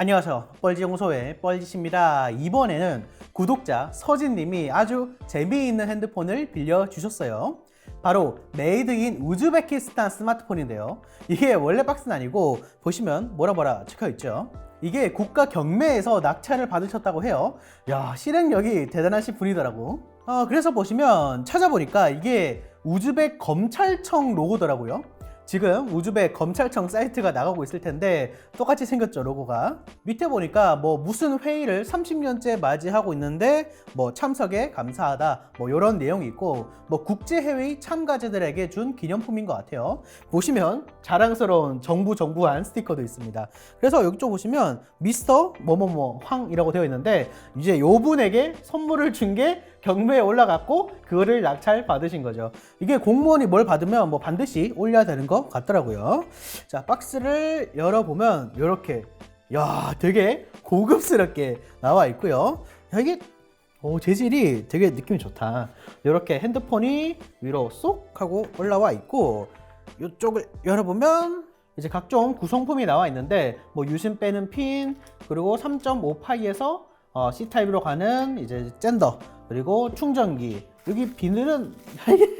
안녕하세요. 뻘지용소의 뻘짓입니다. 이번에는 구독자 서진님이 아주 재미있는 핸드폰을 빌려주셨어요. 바로 메이드 인 우즈베키스탄 스마트폰인데요. 이게 원래 박스는 아니고 보시면 뭐라 뭐라 적혀 있죠. 이게 국가 경매에서 낙찰을 받으셨다고 해요. 야, 실행력이 대단하신 분이더라고. 어, 그래서 보시면 찾아보니까 이게 우즈벡 검찰청 로고더라고요. 지금 우즈벡 검찰청 사이트가 나가고 있을 텐데 똑같이 생겼죠 로고가. 밑에 보니까 뭐 무슨 회의를 30년째 맞이하고 있는데 뭐 참석에 감사하다 뭐 이런 내용이 있고 뭐 국제회의 참가자들에게 준 기념품인 것 같아요. 보시면 자랑스러운 정부 정부한 스티커도 있습니다. 그래서 여기 쪽 보시면 미스터 뭐뭐뭐 황이라고 되어 있는데 이제 요 분에게 선물을 준 게 경매에 올라갔고 그거를 낙찰 받으신 거죠. 이게 공무원이 뭘 받으면 뭐 반드시 올려야 되는 것 같더라고요. 자 박스를 열어보면 이렇게 야 되게 고급스럽게 나와 있고요. 야, 이게 오, 재질이 되게 느낌이 좋다. 이렇게 핸드폰이 위로 쏙 하고 올라와 있고 이쪽을 열어보면 이제 각종 구성품이 나와 있는데 뭐 유심 빼는 핀 그리고 3.5파이에서 어, C 타입으로 가는 이제 젠더 그리고 충전기 여기 비늘은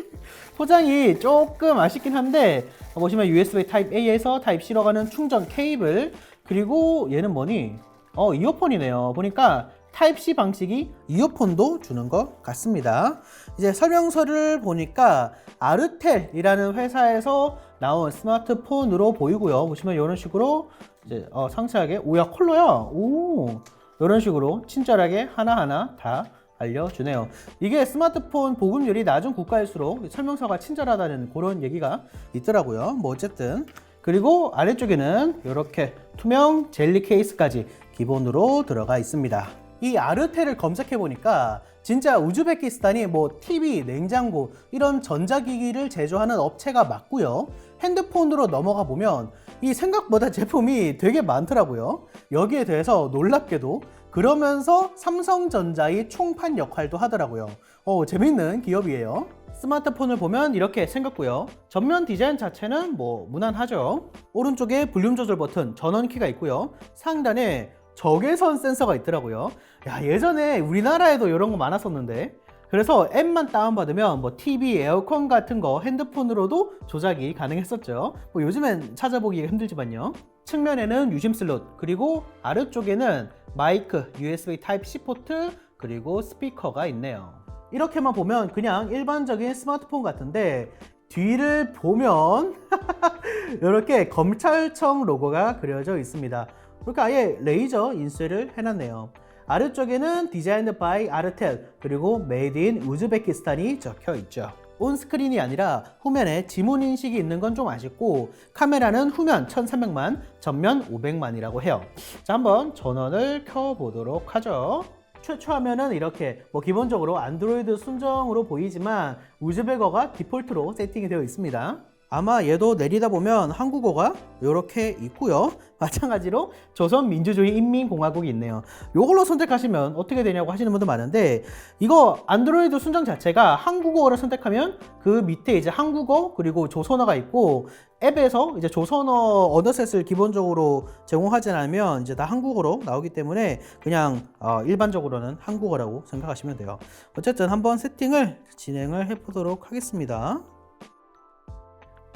포장이 조금 아쉽긴 한데 보시면 USB 타입 A에서 타입 C로 가는 충전 케이블 그리고 얘는 뭐니? 어 이어폰이네요. 보니까 타입 C 방식이 이어폰도 주는 것 같습니다. 이제 설명서를 보니까 아르텔이라는 회사에서 나온 스마트폰으로 보이고요. 보시면 이런 식으로 이제 어, 상세하게 오야 컬러야. 오 이런 식으로 친절하게 하나하나 다 알려주네요. 이게 스마트폰 보급률이 낮은 국가일수록 설명서가 친절하다는 그런 얘기가 있더라고요. 뭐 어쨌든 그리고 아래쪽에는 이렇게 투명 젤리 케이스까지 기본으로 들어가 있습니다. 이 아르테를 검색해 보니까 진짜 우즈베키스탄이 뭐 TV, 냉장고 이런 전자기기를 제조하는 업체가 맞고요. 핸드폰으로 넘어가 보면 이 생각보다 제품이 되게 많더라고요. 여기에 대해서 놀랍게도 그러면서 삼성전자의 총판 역할도 하더라고요. 어, 재밌는 기업이에요. 스마트폰을 보면 이렇게 생겼고요. 전면 디자인 자체는 뭐 무난하죠. 오른쪽에 볼륨 조절 버튼, 전원 키가 있고요. 상단에 적외선 센서가 있더라고요. 야, 예전에 우리나라에도 이런 거 많았었는데. 그래서 앱만 다운받으면 뭐 TV, 에어컨 같은 거 핸드폰으로도 조작이 가능했었죠. 뭐 요즘엔 찾아보기가 힘들지만요. 측면에는 유심 슬롯, 그리고 아래쪽에는 마이크, USB 타입C 포트, 그리고 스피커가 있네요. 이렇게만 보면 그냥 일반적인 스마트폰 같은데 뒤를 보면 이렇게 검찰청 로고가 그려져 있습니다. 이렇게 아예 레이저 인쇄를 해놨네요. 아래쪽에는 디자인드 바이 아르텔 그리고 메이드 인 우즈베키스탄이 적혀 있죠. 온 스크린이 아니라 후면에 지문 인식이 있는 건 좀 아쉽고 카메라는 후면 1300만, 전면 500만이라고 해요. 자, 한번 전원을 켜 보도록 하죠. 최초 화면은 이렇게 뭐 기본적으로 안드로이드 순정으로 보이지만 우즈베거가 디폴트로 세팅이 되어 있습니다. 아마 얘도 내리다 보면 한국어가 이렇게 있고요. 마찬가지로 조선민주주의 인민공화국이 있네요. 이걸로 선택하시면 어떻게 되냐고 하시는 분도 많은데 이거 안드로이드 순정 자체가 한국어를 선택하면 그 밑에 이제 한국어 그리고 조선어가 있고 앱에서 이제 조선어 언어셋을 기본적으로 제공하지 않으면 이제 다 한국어로 나오기 때문에 그냥 어, 일반적으로는 한국어라고 생각하시면 돼요. 어쨌든 한번 세팅을 진행을 해보도록 하겠습니다.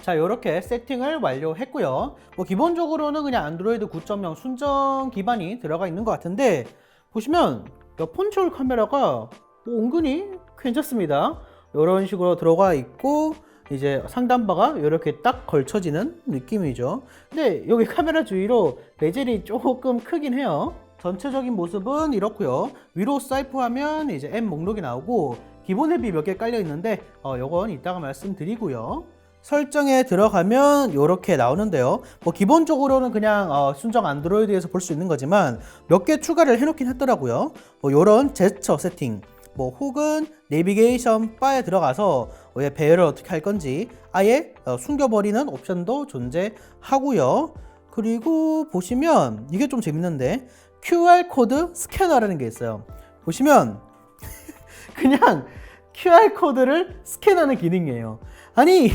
자, 이렇게 세팅을 완료했고요. 뭐 기본적으로는 그냥 안드로이드 9.0 순정 기반이 들어가 있는 것 같은데 보시면 폰초월 카메라가 뭐 은근히 괜찮습니다. 이런 식으로 들어가 있고 이제 상단바가 이렇게 딱 걸쳐지는 느낌이죠. 근데 여기 카메라 주위로 베젤이 조금 크긴 해요. 전체적인 모습은 이렇고요. 위로 사이프하면 이제 M 목록이 나오고 기본 앱이 몇 개 깔려 있는데 어, 요건 이따가 말씀드리고요. 설정에 들어가면 이렇게 나오는데요. 뭐 기본적으로는 그냥 어, 순정 안드로이드에서 볼 수 있는 거지만 몇 개 추가를 해놓긴 했더라고요. 뭐 이런 제스처 세팅, 뭐 혹은 내비게이션 바에 들어가서 왜 배열을 어떻게 할 건지 아예 어, 숨겨버리는 옵션도 존재하고요. 그리고 보시면 이게 좀 재밌는데 QR 코드 스캐너라는 게 있어요. 보시면 그냥 QR 코드를 스캔하는 기능이에요. 아니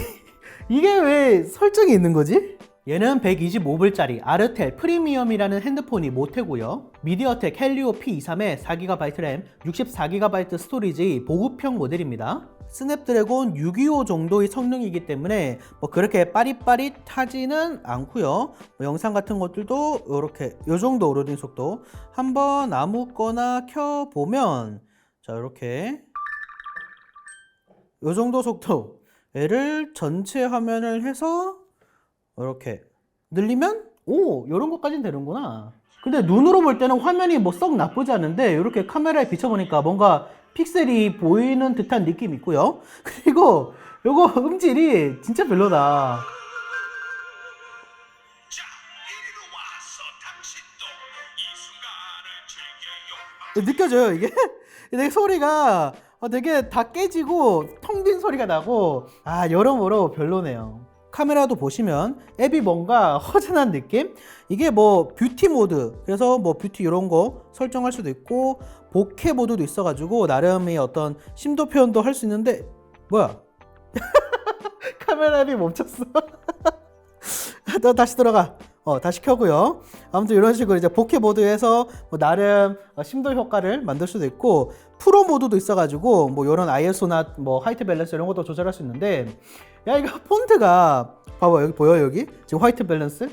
이게 왜 설정이 있는 거지? 얘는 125불짜리 아르텔 프리미엄이라는 핸드폰이 모태고요. 미디어텍 헬리오 P23에 4GB 램, 64GB 스토리지 보급형 모델입니다. 스냅드래곤 625 정도의 성능이기 때문에 뭐 그렇게 빠릿빠릿하지는 않고요. 뭐 영상 같은 것들도 이렇게 요 정도 오로딩 속도 한번 아무거나 켜 보면 자 이렇게 요 정도 속도 얘를 전체 화면을 해서 이렇게 늘리면 오 이런 것까지는 되는구나. 근데 눈으로 볼 때는 화면이 뭐 썩 나쁘지 않은데 이렇게 카메라에 비춰보니까 뭔가 픽셀이 보이는 듯한 느낌이 있고요. 그리고 요거 음질이 진짜 별로다. 느껴져요 이게 되게 소리가 어, 되게 다 깨지고 텅 빈 소리가 나고 아 여러모로 별로네요. 카메라도 보시면 앱이 뭔가 허전한 느낌? 이게 뭐 뷰티 모드 그래서 뭐 뷰티 이런 거 설정할 수도 있고 보케 모드도 있어가지고 나름의 어떤 심도 표현도 할 수 있는데 뭐야? 카메라 앱이 멈췄어. 또 다시 들어가. 어, 다시 켜고요. 아무튼 이런 식으로 이제 보케 모드에서 뭐 나름 어, 심도 효과를 만들 수도 있고 프로 모드도 있어가지고 뭐 이런 ISO나 뭐 하이트 밸런스 이런 것도 조절할 수 있는데 야 이거 폰트가 봐봐 여기 보여 여기 지금 화이트 밸런스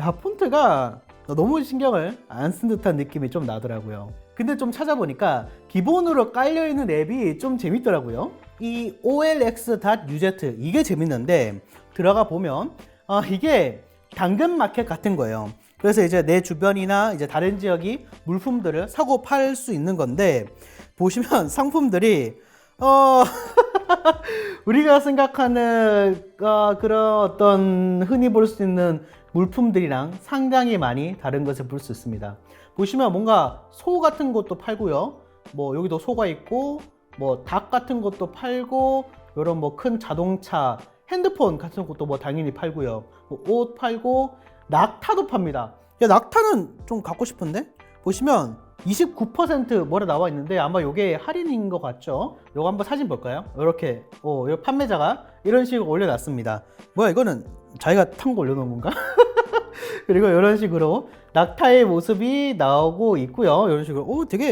야 폰트가 너무 신경을 안 쓴 듯한 느낌이 좀 나더라고요. 근데 좀 찾아보니까 기본으로 깔려 있는 앱이 좀 재밌더라고요. 이 olx.uz 이게 재밌는데 들어가 보면 아 이게 당근 마켓 같은 거예요. 그래서 이제 내 주변이나 이제 다른 지역이 물품들을 사고 팔 수 있는 건데 보시면 상품들이 어 우리가 생각하는 어, 그런 어떤 흔히 볼 수 있는 물품들이랑 상당히 많이 다른 것을 볼 수 있습니다. 보시면 뭔가 소 같은 것도 팔고요. 뭐 여기도 소가 있고 뭐 닭 같은 것도 팔고 이런 뭐 큰 자동차, 핸드폰 같은 것도 뭐 당연히 팔고요. 뭐 옷 팔고 낙타도 팝니다. 야 낙타는 좀 갖고 싶은데 보시면 29% 뭐라 나와 있는데 아마 이게 할인인 것 같죠? 요거 한번 사진 볼까요? 이렇게 어, 요 판매자가 이런 식으로 올려놨습니다. 뭐야 이거는 자기가 탄 거 올려놓은 건가? 그리고 이런 식으로 낙타의 모습이 나오고 있고요. 이런 식으로 오 되게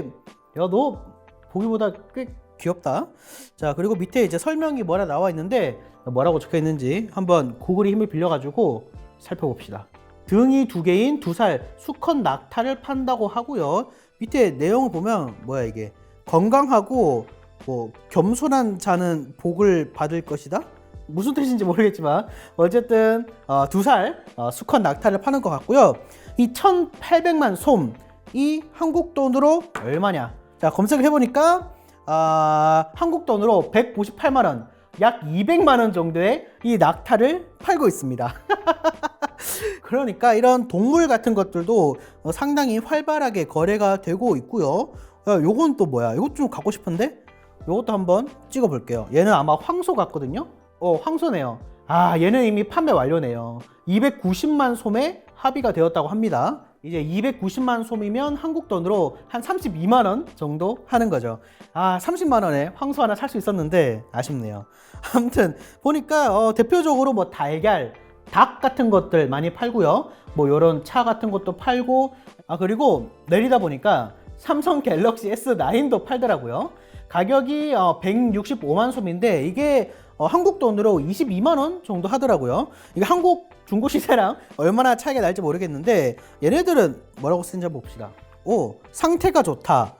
야 너 보기보다 꽤 귀엽다. 자 그리고 밑에 이제 설명이 뭐라 나와 있는데 뭐라고 적혀 있는지 한번 구글의 힘을 빌려가지고 살펴봅시다. 등이 두 개인 두 살 수컷 낙타를 판다고 하고요. 밑에 내용을 보면 뭐야 이게 건강하고 뭐 겸손한 자는 복을 받을 것이다. 무슨 뜻인지 모르겠지만 어쨌든 어, 두살 어, 수컷 낙타를 파는 것 같고요. 이 1,800만 솜이 한국 돈으로 얼마냐? 자 검색을 해보니까 아, 한국 돈으로 198만 원, 약 200만 원 정도의 이 낙타를 팔고 있습니다. 그러니까 이런 동물 같은 것들도 어, 상당히 활발하게 거래가 되고 있고요. 야, 요건 또 뭐야? 이것 좀 갖고 싶은데? 요것도 한번 찍어 볼게요. 얘는 아마 황소 같거든요. 어, 황소네요. 아, 얘는 이미 판매 완료네요. 290만 솜에 합의가 되었다고 합니다. 이제 290만 솜이면 한국 돈으로 한 32만 원 정도 하는 거죠. 아, 30만 원에 황소 하나 살 수 있었는데 아쉽네요. 아무튼 보니까 어, 대표적으로 뭐 달걀, 닭 같은 것들 많이 팔고요. 뭐 이런 차 같은 것도 팔고 아 그리고 내리다 보니까 삼성 갤럭시 S9도 팔더라고요. 가격이 어, 165만 솜인데 이게 어, 한국 돈으로 22만 원 정도 하더라고요. 이게 한국 중고 시세랑 얼마나 차이가 날지 모르겠는데 얘네들은 뭐라고 쓰는지 봅시다. 오 상태가 좋다.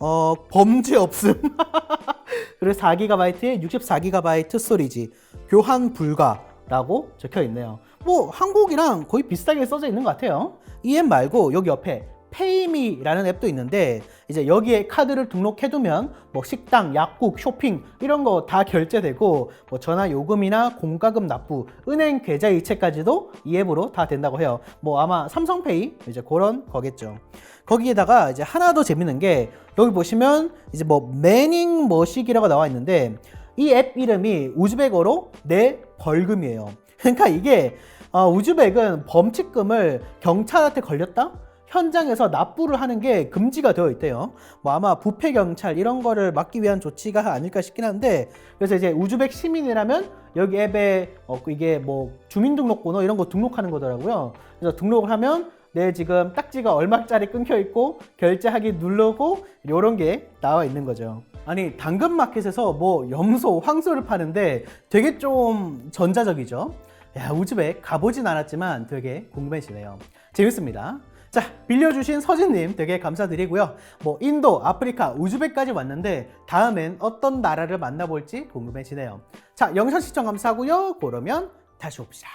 어 범죄 없음. 그리고 4GB에 64GB 스토리지 교환 불가라고 적혀 있네요. 뭐 한국이랑 거의 비슷하게 써져 있는 것 같아요. 이앱 말고 여기 옆에 페이미라는 앱도 있는데 이제 여기에 카드를 등록해두면 뭐 식당, 약국, 쇼핑 이런 거 다 결제되고 뭐 전화 요금이나 공과금 납부, 은행 계좌 이체까지도 이 앱으로 다 된다고 해요. 뭐 아마 삼성페이 이제 그런 거겠죠. 거기에다가 이제 하나 더 재밌는 게 여기 보시면 이제 뭐 매닝 머식이라고 나와 있는데 이 앱 이름이 우즈벡어로 내 벌금이에요. 그러니까 이게 어, 우즈벡은 범칙금을 경찰한테 걸렸다? 현장에서 납부를 하는 게 금지가 되어 있대요. 뭐 아마 부패 경찰 이런 거를 막기 위한 조치가 아닐까 싶긴 한데 그래서 이제 우즈벡 시민이라면 여기 앱에 어, 이게 뭐 주민등록번호 이런 거 등록하는 거더라고요. 그래서 등록을 하면 내 지금 딱지가 얼마짜리 끊겨 있고 결제하기 누르고 이런 게 나와 있는 거죠. 아니 당근 마켓에서 뭐 염소, 황소를 파는데 되게 좀 전자적이죠. 야 우즈벡 가보진 않았지만 되게 궁금해지네요. 재밌습니다. 자 빌려주신 서진님 되게 감사드리고요. 뭐 인도, 아프리카, 우즈벡까지 왔는데 다음엔 어떤 나라를 만나볼지 궁금해지네요. 자 영상 시청 감사하고요. 그러면 다시 봅시다.